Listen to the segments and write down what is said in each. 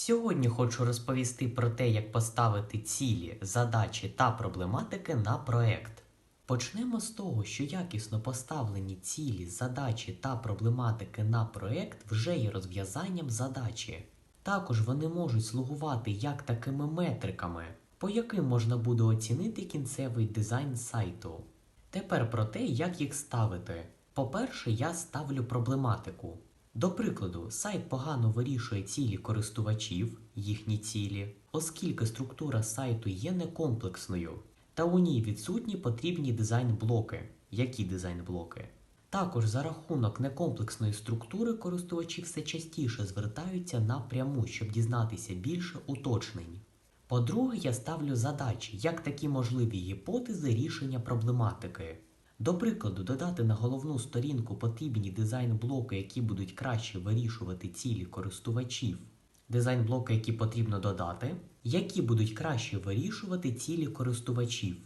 Сьогодні хочу розповісти про те, як поставити цілі, задачі та проблематики на проект. Почнемо з того, що якісно поставлені цілі, задачі та проблематики на проект вже є розв'язанням задачі. Також вони можуть слугувати як такими метриками, по яким можна буде оцінити кінцевий дизайн сайту. Тепер про те, як їх ставити. По-перше, я ставлю проблематику. До прикладу, сайт погано вирішує цілі користувачів, їхні цілі, оскільки структура сайту є некомплексною, та у ній відсутні потрібні дизайн-блоки. Які дизайн-блоки? Також за рахунок некомплексної структури користувачі все частіше звертаються напряму, щоб дізнатися більше уточнень. По-друге, я ставлю задачі, як такі можливі гіпотези рішення проблематики. До прикладу, додати на головну сторінку потрібні дизайн-блоки, які будуть краще вирішувати цілі користувачів. Дизайн-блоки, які потрібно додати, які будуть краще вирішувати цілі користувачів.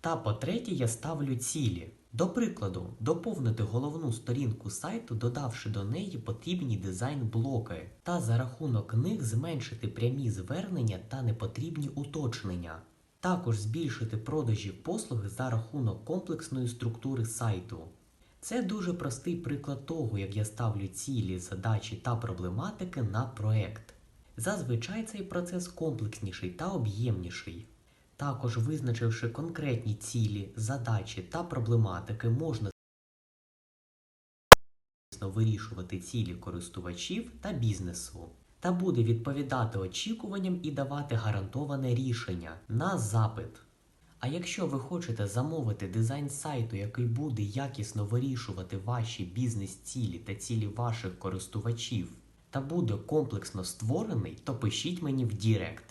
Та по-третє, я ставлю цілі. До прикладу, доповнити головну сторінку сайту, додавши до неї потрібні дизайн-блоки, та за рахунок них зменшити прямі звернення та непотрібні уточнення. Також збільшити продажі послуги за рахунок комплексної структури сайту. Це дуже простий приклад того, як я ставлю цілі, задачі та проблематики на проект. Зазвичай цей процес комплексніший та об'ємніший. Також, визначивши конкретні цілі, задачі та проблематики, можна вирішувати цілі користувачів та бізнесу, та буде відповідати очікуванням і давати гарантоване рішення на запит. А якщо ви хочете замовити дизайн сайту, який буде якісно вирішувати ваші бізнес-цілі та цілі ваших користувачів, та буде комплексно створений, то пишіть мені в Дірект.